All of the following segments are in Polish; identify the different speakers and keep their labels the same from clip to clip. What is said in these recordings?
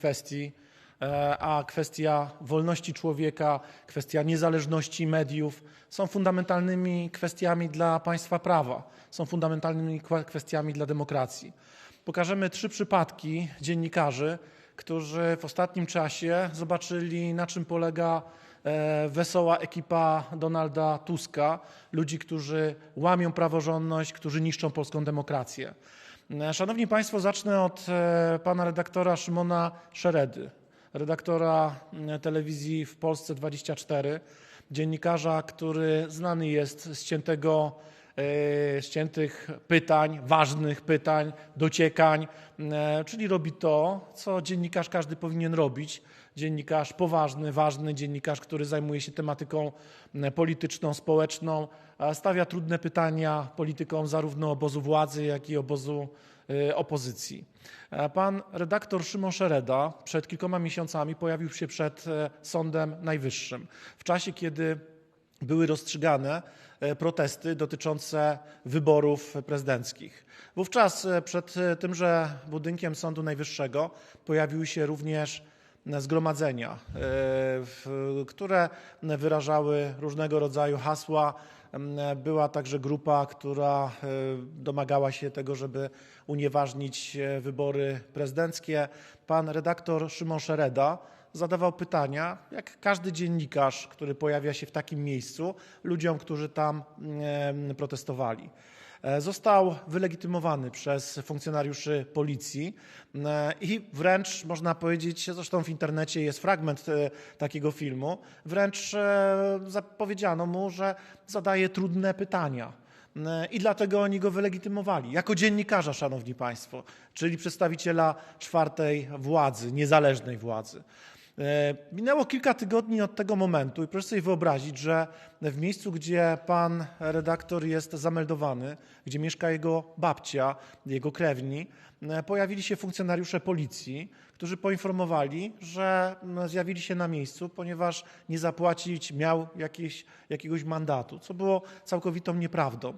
Speaker 1: kwestii, e, a kwestia wolności człowieka, kwestia niezależności mediów są fundamentalnymi kwestiami dla państwa prawa, są fundamentalnymi kwestiami dla demokracji. Pokażemy trzy przypadki dziennikarzy, którzy w ostatnim czasie zobaczyli, na czym polega e, wesoła ekipa Donalda Tuska, ludzi, którzy łamią praworządność, którzy niszczą polską demokrację. E, Szanowni Państwo, zacznę od e, pana redaktora Szymona Szeredy, redaktora telewizji w Polsce 24, dziennikarza, który znany jest z ciętego, e, z ciętych pytań, ważnych pytań, dociekań, e, czyli robi to, co dziennikarz każdy powinien robić. Dziennikarz poważny, ważny, dziennikarz, który zajmuje się tematyką m, polityczną, społeczną, stawia trudne pytania politykom zarówno obozu władzy, jak i obozu opozycji. E, Pan redaktor Szymon Szereda przed kilkoma miesiącami pojawił się przed e, Sądem Najwyższym w czasie, kiedy były rozstrzygane e, protesty dotyczące wyborów prezydenckich. Wówczas e, przed e, tymże budynkiem Sądu Najwyższego pojawiły się również zgromadzenia, które wyrażały różnego rodzaju hasła. Była także grupa, która domagała się tego, żeby unieważnić wybory prezydenckie. Pan redaktor Szymon Szereda zadawał pytania, jak każdy dziennikarz, który pojawia się w takim miejscu, ludziom, którzy tam protestowali. E, Został wylegitymowany przez funkcjonariuszy policji e, i wręcz można powiedzieć, zresztą w internecie jest fragment e, takiego filmu, wręcz zapowiedziano mu, że zadaje trudne pytania. I dlatego oni go wylegitymowali. Jako dziennikarza, szanowni państwo, czyli przedstawiciela czwartej władzy, niezależnej władzy. E, Minęło kilka tygodni od tego momentu i proszę sobie wyobrazić, że w miejscu, gdzie pan redaktor jest zameldowany, gdzie mieszka jego babcia, jego krewni, pojawili się funkcjonariusze policji, którzy poinformowali, że zjawili się na miejscu, ponieważ nie zapłacić miał jakiegoś mandatu, co było całkowitą nieprawdą.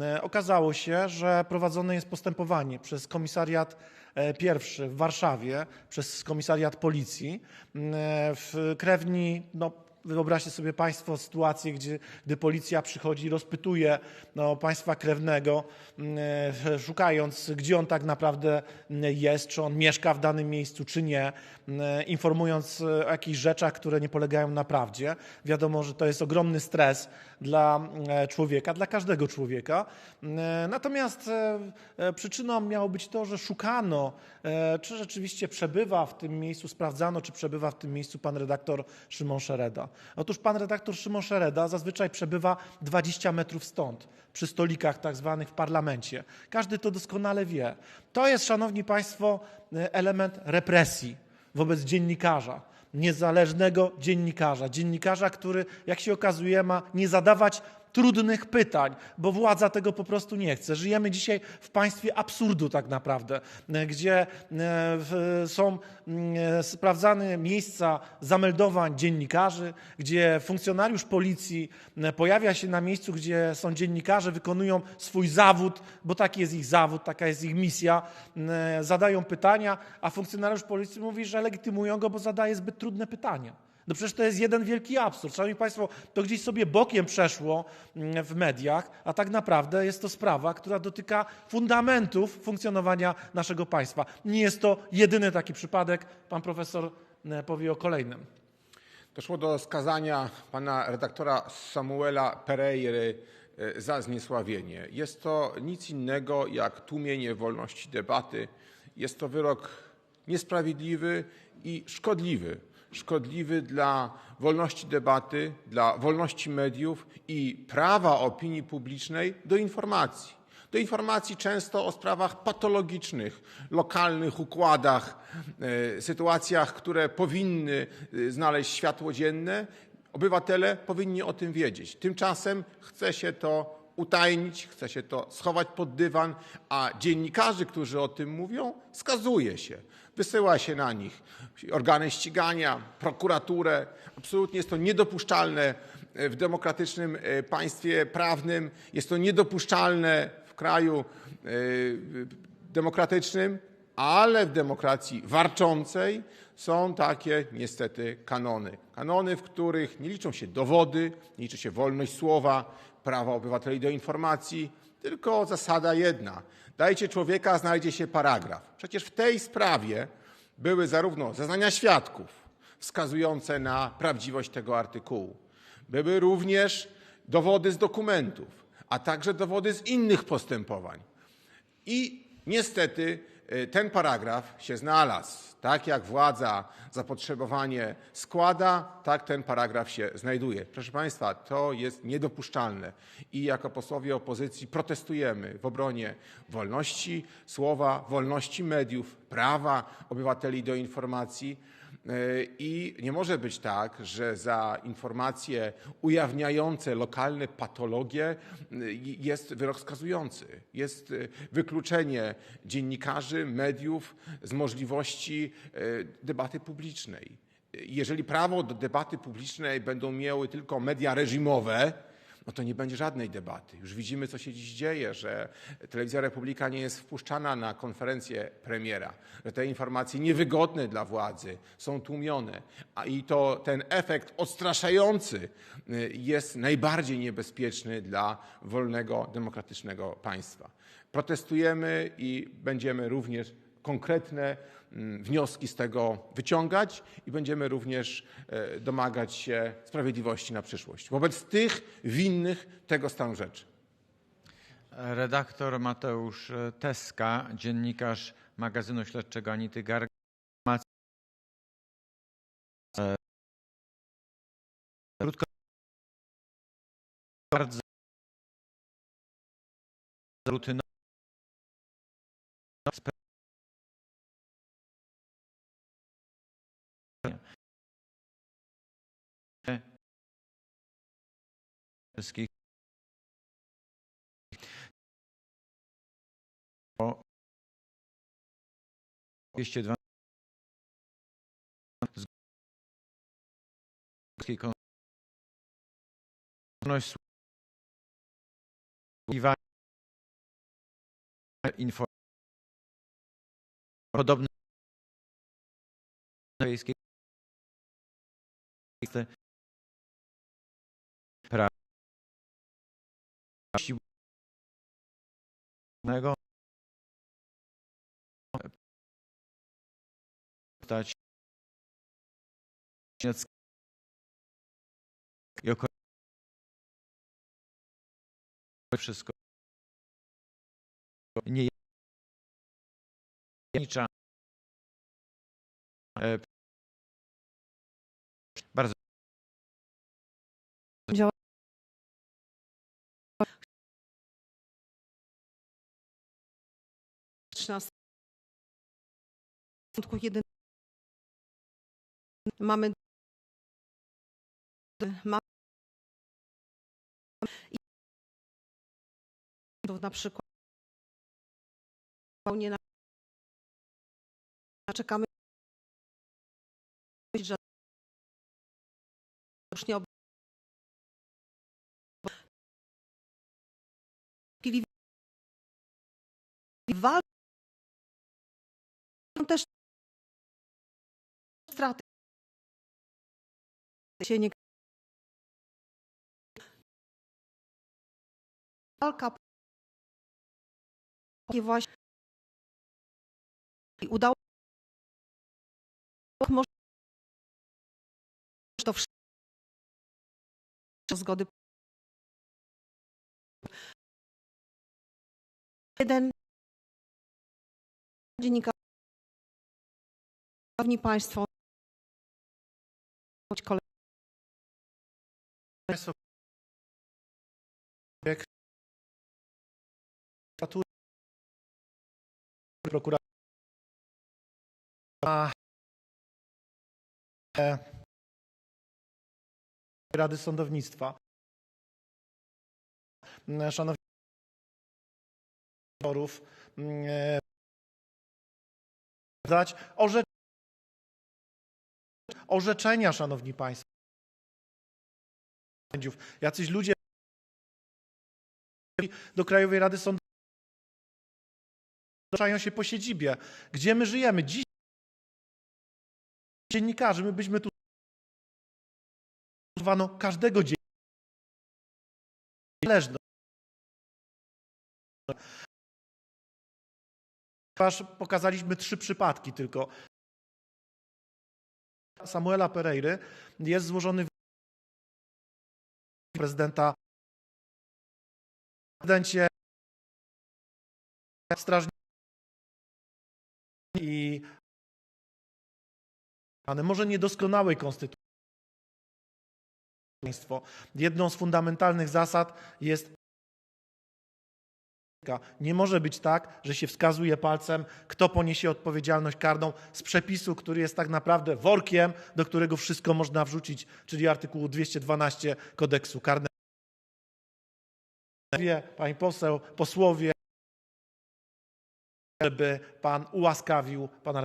Speaker 1: E, Okazało się, że prowadzone jest postępowanie przez komisariat e, pierwszy w Warszawie, przez komisariat policji. E, W krewni, no, Wyobraźcie sobie Państwo sytuację, gdzie, gdy policja przychodzi i rozpytuje no, państwa krewnego, e, szukając, gdzie on tak naprawdę jest, czy on mieszka w danym miejscu, czy nie, e, informując o jakichś rzeczach, które nie polegają na prawdzie. Wiadomo, że to jest ogromny stres dla e, człowieka, dla każdego człowieka. E, Natomiast e, e, przyczyną miało być to, że szukano, e, czy rzeczywiście przebywa w tym miejscu, sprawdzano, czy przebywa w tym miejscu pan redaktor Szymon Szereda. Otóż pan redaktor Szymon Szereda zazwyczaj przebywa 20 metrów stąd, przy stolikach tak zwanych w parlamencie. Każdy to doskonale wie. To jest, szanowni państwo, e, element represji wobec dziennikarza niezależnego dziennikarza. Dziennikarza, który, jak się okazuje, ma nie zadawać trudnych pytań, bo władza tego po prostu nie chce. Żyjemy dzisiaj w państwie absurdu tak naprawdę, e, gdzie e, są mm, e, sprawdzane miejsca zameldowań dziennikarzy, gdzie funkcjonariusz policji pojawia się na miejscu, gdzie są dziennikarze, wykonują swój zawód, bo taki jest ich zawód, taka jest ich misja, zadają pytania, a funkcjonariusz policji mówi, że legitymują go, bo zadaje zbyt trudne pytania. No przecież to jest jeden wielki absurd. Szanowni Państwo, to gdzieś sobie bokiem przeszło mm, w mediach, a tak naprawdę jest to sprawa, która dotyka fundamentów funkcjonowania naszego państwa. Nie jest to jedyny taki przypadek. Pan profesor e, powie o kolejnym.
Speaker 2: Doszło do skazania pana redaktora Samuela Pereiry e, za zniesławienie. Jest to nic innego jak tłumienie wolności debaty. Jest to wyrok niesprawiedliwy i szkodliwy. Szkodliwy dla wolności debaty, dla wolności mediów i prawa opinii publicznej do informacji do informacji często o sprawach patologicznych, lokalnych układach, e, sytuacjach, które powinny e, znaleźć światło dzienne. Obywatele powinni o tym wiedzieć. Tymczasem chce się to utajnić, chce się to schować pod dywan, a dziennikarzy, którzy o tym mówią, skazuje się. Wysyła się na nich organy ścigania, prokuraturę. Absolutnie jest to niedopuszczalne w demokratycznym e, państwie prawnym. Jest to niedopuszczalne w kraju e, demokratycznym. ale w demokracji warczącej są takie niestety kanony. Kanony, w których nie liczą się dowody, nie liczy się wolność słowa, prawa obywateli do informacji, tylko zasada jedna. Dajcie człowieka, znajdzie się paragraf. Przecież w tej sprawie były zarówno zeznania świadków wskazujące na prawdziwość tego artykułu, były również dowody z dokumentów, a także dowody z innych postępowań. I niestety ten paragraf się znalazł. Tak jak władza zapotrzebowanie składa, tak ten paragraf się znajduje. Proszę Państwa, to jest niedopuszczalne i jako posłowie opozycji protestujemy w obronie wolności słowa, wolności mediów, prawa obywateli do informacji. Y, I nie może być tak, że za informacje ujawniające lokalne patologie y, jest wyrok skazujący. Jest y, wykluczenie dziennikarzy, mediów z możliwości debaty publicznej. Jeżeli prawo do debaty publicznej będą miały tylko media reżimowe, no to nie będzie żadnej debaty. Już widzimy, co się dziś dzieje, że Telewizja Republika nie jest wpuszczana na konferencję premiera, że te informacje niewygodne dla władzy są tłumione, a i to ten efekt odstraszający y, jest najbardziej niebezpieczny dla wolnego, demokratycznego państwa. Protestujemy i będziemy również konkretne mm, wnioski z tego wyciągać i będziemy również e, domagać się sprawiedliwości na przyszłość wobec tych winnych tego stanu rzeczy.
Speaker 3: Redaktor Mateusz Teska, dziennikarz magazynu śledczego Anity Garg. E, Krótko. Bardzo rutynowo. Wszystkich. O. 202 Zgodskiej kon- wolność słuchiwania info podobne europejskiej prawa Nego stać i oko- wszystko nie nicza
Speaker 4: 13 1 mamy na przykład nie na czekamy że już nie walka też straty. Się nie walka takie właśnie i udało to wszystko zgody jeden dziennikarz Szanowni Państwo,
Speaker 1: e, Rady Sądownictwa. Mm, Szanowni Państwo, mm, e, orze- orzeczenia, Szanowni Państwo. Jacyś ludzie do Krajowej Rady Sądownictwa Ruszają się po siedzibie. Gdzie my żyjemy? Dziś dziennikarzy, my byśmy tu używano każdego. Ponieważ pokazaliśmy trzy przypadki tylko. Samuela Pereiry jest złożony w prezydenta. Prezydencie strażnik i może niedoskonałej konstytucji. Jedną z fundamentalnych zasad jest nie może być tak, że się wskazuje palcem, kto poniesie odpowiedzialność karną z przepisu, który jest tak naprawdę workiem, do którego wszystko można wrzucić, czyli artykułu 212 kodeksu karnego. Pani poseł, posłowie, żeby pan ułaskawił pana.